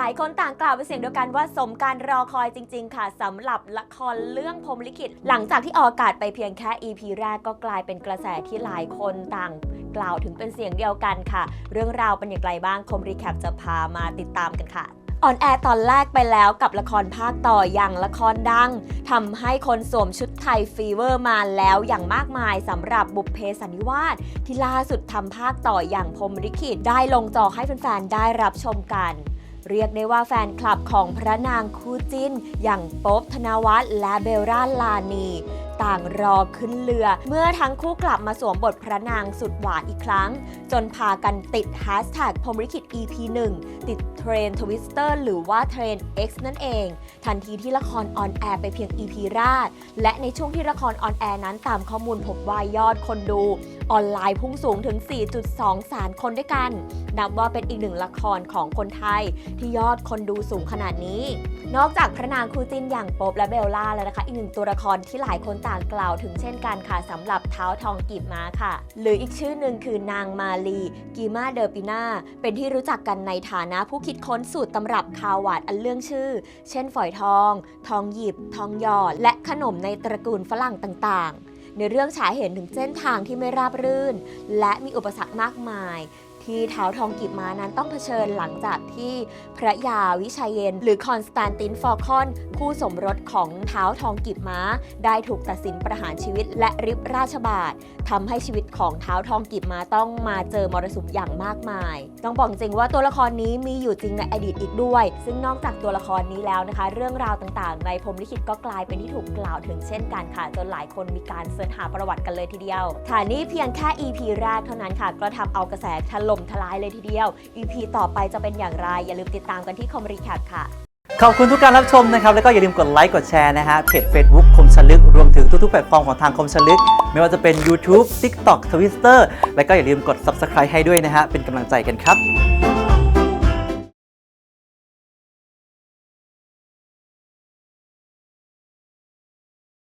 ลายคนต่างกล่าวเป็นเสียงเดียวกันว่าสมการรอคอยจริง ๆ ค่ะสำหรับละครเรื่องพรมลิขิต หลังจากที่ออกอากาศไปเพียงแค่ EP แรกก็กลายเป็นกระแสที่หลายคนต่างกล่าวถึงเป็นเสียงเดียวกันค่ะ เรื่องราวเป็นอย่างไรบ้างคมรีแคปจะพามาติดตามกันค่ะออนแอร์ตอนแรกไปแล้วกับละครภาคต่ออย่างละครดังทำให้คนสวมชุดไทยฟีเวอร์มาแล้วอย่างมากมายสำหรับบุพเพสันนิวาสที่ล่าสุดทำภาคต่ออย่างพรมลิขิตได้ลงจอให้แฟนๆได้รับชมกัน เรียกได้ว่าแฟนคลับของพระนางคู่จิ้น อย่างโป๊บธนวัฒน์และเบลล่าลานี ต่างรอขึ้นเรือ เมื่อทั้งคู่กลับมาสวมบทพระนางสุดหวานอีกครั้ง จนพากันติดแฮชแท็กพรมลิขิต EP 1ติดเทรนทวิสเตอร์หรือว่าเทรน X นั่นเอง ทันทีที่ละครออนแอร์ไปเพียง EP แรกและในช่วงที่ละครออนแอร์นั้นตามข้อมูลพบว่ายอดคนดู ออนไลน์พุ่งสูงถึง 4.2แสนคนด้วยกันนับว่าเป็นอีกหนึ่งละครของคนไทยที่ยอดคนดูสูงขนาดนี้ นอกจากพระนางคู่จิ้นอย่างป๊บและเบลล่าแล้วนะคะ อีกหนึ่งตัวละครที่หลายคนต่างกล่าวถึงเช่นกันค่ะสำหรับเท้าทองกีบม้าค่ะ หรืออีกชื่อหนึ่งคือนางมาลีกีมาเดอร์ปิน่าเป็นที่รู้จักกันในฐานะผู้คิดค้นสูตรตำรับคาวหวานอันเรื่องชื่อ เช่นฝอยทอง ทองหยิบ ทองหยอด และขนมในตระกูลฝรั่งต่างๆในเรื่องฉายเห็นถึงเส้นทางที่ไม่ราบรื่น และมีอุปสรรคมากมาย ที่เท้าทองกีบมานั้นต้องเผชิญหลังจากที่พระยาวิชัยเยน หรือคอนสแตนตินฟอร์คอน คู่สมรสของเท้าทองกีบม้า ได้ถูกตัดสินประหารชีวิตและริบราชบาททำให้ชีวิตของเท้าทองกีบม้าต้องมาเจอมรสุมอย่างมากมาย ต้องบอกจริงว่าตัวละครนี้มีอยู่จริงในอดีตอีกด้วย ซึ่งนอกจากตัวละครนี้แล้วนะคะ เรื่องราวต่างๆ ในพรมลิขิตก็กลายเป็นที่ถูกกล่าวถึงเช่นกันค่ะ จนหลายคนมีการเสิร์ชหาประวัติกันเลยทีเดียวค่ะนี่เพียงแค่ EP แรกเท่านั้นค่ะก็ทำเอากระแสถล่มทลายเลยทีเดียว EP ต่อไปจะเป็นอย่างไร อย่าลืมติดตามกันที่คอมรีแคปค่ะ ขอบคุณทุกการรับชมนะครับ แล้วก็อย่าลืมกดไลค์กดแชร์นะฮะเพจ Facebook คมชลึก รวมถึงทุกๆแพลตฟอร์มของทางคมชลึก ไม่ว่าจะเป็น YouTube TikTok Twitter แล้วก็อย่าลืมกด Subscribe ให้ด้วยนะฮะเป็นกำลังใจกันครับ